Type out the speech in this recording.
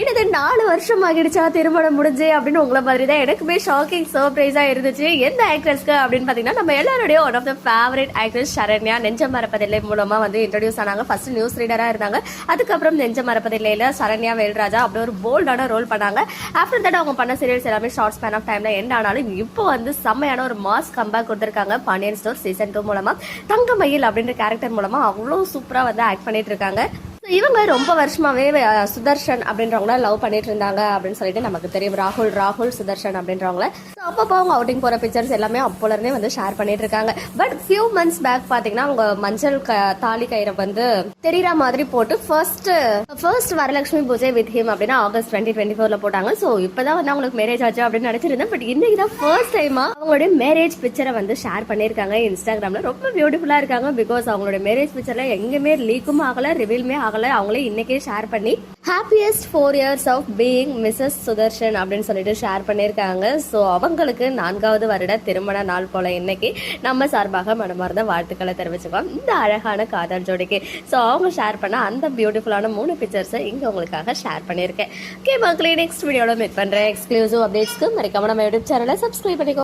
இது நாலு வருஷம் ஆகிடுச்சா திருமணம் முடிஞ்சு அப்படின்னு உங்களை மாதிரி தான் எனக்குமே ஷாக்கிங் சர்ப்ரைஸா இருந்துச்சு. எந்த ஆக்ட்ரஸ்க்கு அப்படின்னு பாத்தீங்கன்னா நம்ம எல்லாருடைய one of the favourite actress Saranya. Nenja Marappathillai மூலமா வந்து இன்ட்ரடியூஸ் ஆனாங்க. ஃபர்ஸ்ட் நியூஸ் ரீடரா இருந்தாங்க. அதுக்கப்புறம் நெஞ்ச மரப்பதில்லையில சரண்யா வேல்ராஜா அப்படி ஒரு போல்டான ரோல் பண்ணாங்க. ஆஃப்டர் தட் அவங்க பண்ண சீரியல்ஸ் எல்லாமே ஷார்ட் ஸ்பேன் ஆஃப் டைம்ல எண்ட் ஆனாலும் இப்போ வந்து செம்மையான ஒரு மாஸ் கம்பேக் கொடுத்துருக்காங்க. பாண்டியன் ஸ்டோர் சீசன் டூ மூலமா. தங்கமயில் அப்படின்ற கேரக்டர் மூலமா அவ்வளோ சூப்பரா வந்து ஆக்ட் பண்ணிட்டு இருக்காங்க. இவங்க ரொம்ப வருஷமாவே சுதர்ஷன் அப்படின்றவங்கள லவ் பண்ணிட்டு இருந்தாங்க அப்படின்னு சொல்லிட்டு நமக்கு தெரியும். ராகுல் ராகுல் சுதர்ஷன் அப்படின்றவங்கள. ஸோ அப்பப்போ அவங்க அவுட்டிங் போற பிக்சர்ஸ் எல்லாமே அப்போல இருந்தே வந்து ஷேர் பண்ணிட்டு இருக்காங்க பட் ஃபியூ மந்த்ஸ் பேக் பாத்தீங்கன்னா அவங்க மஞ்சள் க- தாலி கயிறை வந்து தெரியற மாதிரி போட்டு first first Varalakshmi Puja with him அப்படின்னா ஆகஸ்ட் டுவெண்ட்டி டுவெண்ட்டி ஃபோர்ல போட்டாங்க. ஸோ இப்பதான் வந்து அவங்களுக்கு மேரேஜ் ஆச்சு அப்படின்னு நினைச்சிருந்தேன். பட் இன்னைக்கு தான் ஃபர்ஸ்ட் டைமா அவங்களுடைய மேரேஜ் பிக்சரை வந்து ஷேர் பண்ணியிருக்காங்க. இன்ஸ்டாகிராம்ல ரொம்ப பியூட்டிஃபுல்லா இருக்காங்க. பிகாஸ் அவங்களோட மேரேஜ் பிக்சர்ல எங்கேயுமே லீக்கும் ஆகல ரிவீலுமே ஆகல. அவங்களே இன்னைக்கே ஷேர் பண்ணி happiest four years of being Mrs Sudharshan அப்படின்னு சொல்லிட்டு ஷேர் பண்ணியிருக்காங்க. ஸோ அவங்களுக்கு நான்காவது வருட திருமண நாள் போல இன்னைக்கு நம்ம சார்பாக மனமார்ந்த வாழ்த்துக்களை தெரிவிச்சுக்கோம். இந்த அழகான காதல் ஜோடிக்கு. ஸோ அவங்க ஷேர் பண்ண அந்த பியூட்டிஃபுல்லான மூணு பிக்சர்ஸை இங்கே உங்களுக்காக ஷேர் பண்ணியிருக்கேன். ஓகே மக்களே நெக்ஸ்ட் வீடியோவில் மீட் பண்ணுறேன் எக்ஸ்க்ளூசிவ் அப்டேட்ஸ்க்கு மறக்காம நம்ம யூடியூப் சேனலை சப்ஸ்கிரைப் பண்ணிக்கோ